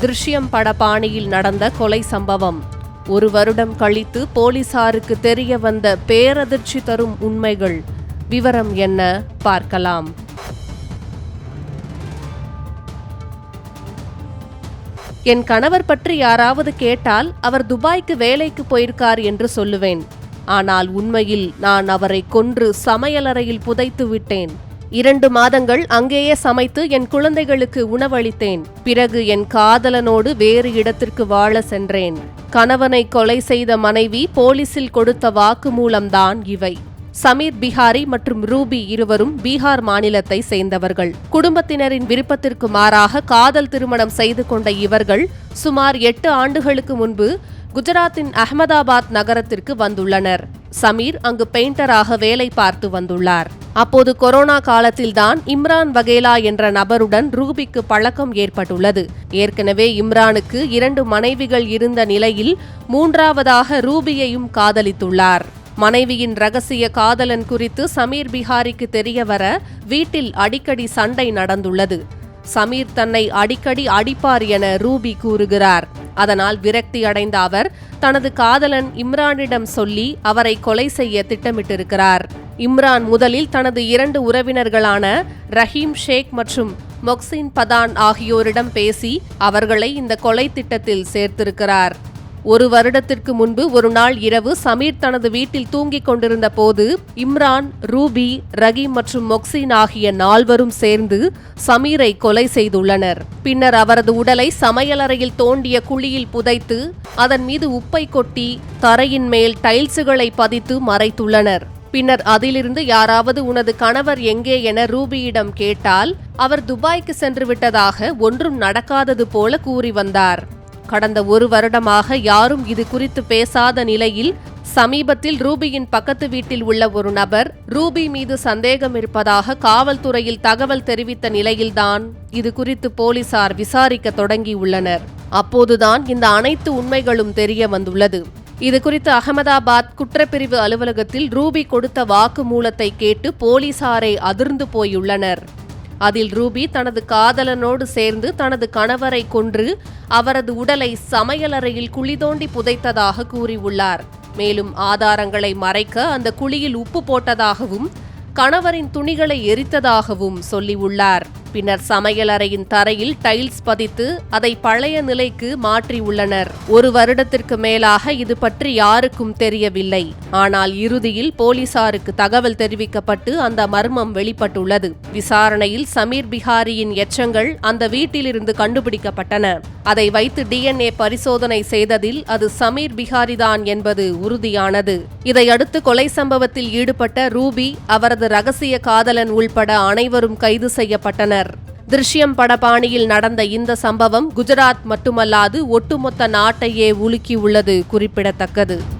திருஷ்யம் பட பாணியில் நடந்த கொலை சம்பவம். ஒரு வருடம் கழித்து போலீசாருக்கு தெரிய வந்த பேரதிர்ச்சி தரும் உண்மைகள். விவரம் என்ன? பார்க்கலாம். என் கணவர் பற்றி யாராவது கேட்டால் அவர் துபாய்க்கு வேலைக்கு போயிருக்கார் என்று சொல்லுவேன். ஆனால் உண்மையில் நான் அவரை கொன்று சமையலறையில் புதைத்து விட்டேன். இரண்டு மாதங்கள் அங்கேயே சமைத்து என் குழந்தைகளுக்கு உணவளித்தேன். பிறகு என் காதலனோடு வேறு இடத்திற்கு வாழ சென்றேன். கணவனை கொலை செய்த மனைவி போலீசில் கொடுத்த வாக்குமூலம்தான் இவை. சமீர் பிஹாரி மற்றும் ரூபி இருவரும் பீகார் மாநிலத்தை சேர்ந்தவர்கள். குடும்பத்தினரின் விருப்பத்திற்கு மாறாக காதல் திருமணம் செய்து கொண்ட இவர்கள் சுமார் எட்டு ஆண்டுகளுக்கு முன்பு குஜராத்தின் அகமதாபாத் நகரத்திற்கு வந்துள்ளனர். சமீர் அங்கு பெயிண்டராக வேலை பார்த்து வந்துள்ளார். அப்போது கொரோனா காலத்தில்தான் இம்ரான் வகேலா என்ற நபருடன் ரூபிக்கு பழக்கம் ஏற்பட்டுள்ளது. ஏற்கனவே இம்ரானுக்கு இரண்டு மனைவிகள் இருந்த நிலையில் மூன்றாவதாக ரூபியையும் காதலித்துள்ளார். மனைவியின் ரகசிய காதலன் குறித்து சமீர் பிஹாரிக்கு தெரியவர வீட்டில் அடிக்கடி சண்டை நடந்துள்ளது. சமீர் தன்னை அடிக்கடி அடிப்பார் என ரூபி கூறுகிறார். அதனால் விரக்தி அடைந்த அவர் தனது காதலன் இம்ரானிடம் சொல்லி அவரை கொலை செய்ய திட்டமிட்டிருக்கிறார். இம்ரான் முதலில் தனது இரண்டு உறவினர்களான ரஹீம் ஷேக் மற்றும் மொக்சின் பதான் ஆகியோரிடம் பேசி அவர்களை இந்த கொலை திட்டத்தில் சேர்த்திருக்கிறார். ஒரு வருடத்திற்கு முன்பு ஒரு நாள் இரவு சமீர் தனது வீட்டில் தூங்கிக் கொண்டிருந்த போது இம்ரான் ரூபி ரகீம் மற்றும் மொக்சின் ஆகிய நால்வரும் சேர்ந்து சமீரை கொலை செய்துள்ளனர். பின்னர் அவரது உடலை சமையலறையில் தோண்டிய குழியில் புதைத்து அதன் மீது உப்பை கொட்டி தரையின் மேல் டைல்ஸுகளை பதித்து மறைத்துள்ளனர். பின்னர் அதிலிருந்து யாராவது உனது கணவர் எங்கே என ரூபியிடம் கேட்டால் அவர் துபாய்க்கு சென்று விட்டதாக ஒன்றும் நடக்காதது போல கூறி வந்தார். கடந்த ஒரு வருடமாக யாரும் இது குறித்து பேசாத நிலையில் சமீபத்தில் ரூபியின் பக்கத்து வீட்டில் உள்ள ஒரு நபர் ரூபி மீது சந்தேகம் இருப்பதாக காவல்துறையில் தகவல் தெரிவித்த நிலையில்தான் இது குறித்து போலீசார் விசாரிக்க தொடங்கியுள்ளனர் அப்போதுதான் இந்த அனைத்து உண்மைகளும் தெரிய வந்துள்ளது. இது குறித்து அகமதாபாத் குற்றப்பிரிவு அலுவலகத்தில் ரூபி கொடுத்த வாக்குமூலத்தை கேட்டு போலீசாரை அதிர்ந்து போயுள்ளனர். அதில் ரூபி தனது காதலனோடு சேர்ந்து தனது கணவரை கொன்று அவரது உடலை சமையலறையில் குழி தோண்டி புதைத்ததாக கூறியுள்ளார். மேலும் ஆதாரங்களை மறைக்க அந்த குழியில் உப்பு போட்டதாகவும் கணவரின் துணிகளை எரித்ததாகவும் சொல்லியுள்ளார். பின்னர் சமையலறையின் தரையில் டைல்ஸ் பதித்து அதை பழைய நிலைக்கு மாற்றியுள்ளனர் ஒரு வருடத்திற்கு மேலாக இது பற்றி யாருக்கும் தெரியவில்லை. ஆனால் இறுதியில் போலீசாருக்கு தகவல் தெரிவிக்கப்பட்டு அந்த மர்மம் வெளிப்பட்டுள்ளது. விசாரணையில் சமீர் பிஹாரியின் எச்சங்கள் அந்த வீட்டிலிருந்து கண்டுபிடிக்கப்பட்டன. அதை வைத்து டிஎன்ஏ பரிசோதனை செய்ததில் அது சமீர் பிஹாரிதான் என்பது உறுதியானது. இதையடுத்து கொலை சம்பவத்தில் ஈடுபட்ட ரூபி அவரது ரகசிய காதலன் உள்பட அனைவரும் கைது செய்யப்பட்டனர். திருஷ்யம் படபாணியில் நடந்த இந்த சம்பவம் குஜராத் மட்டுமல்லாது ஒட்டுமொத்த நாட்டையே உலுக்கியுள்ளது குறிப்பிடத்தக்கது.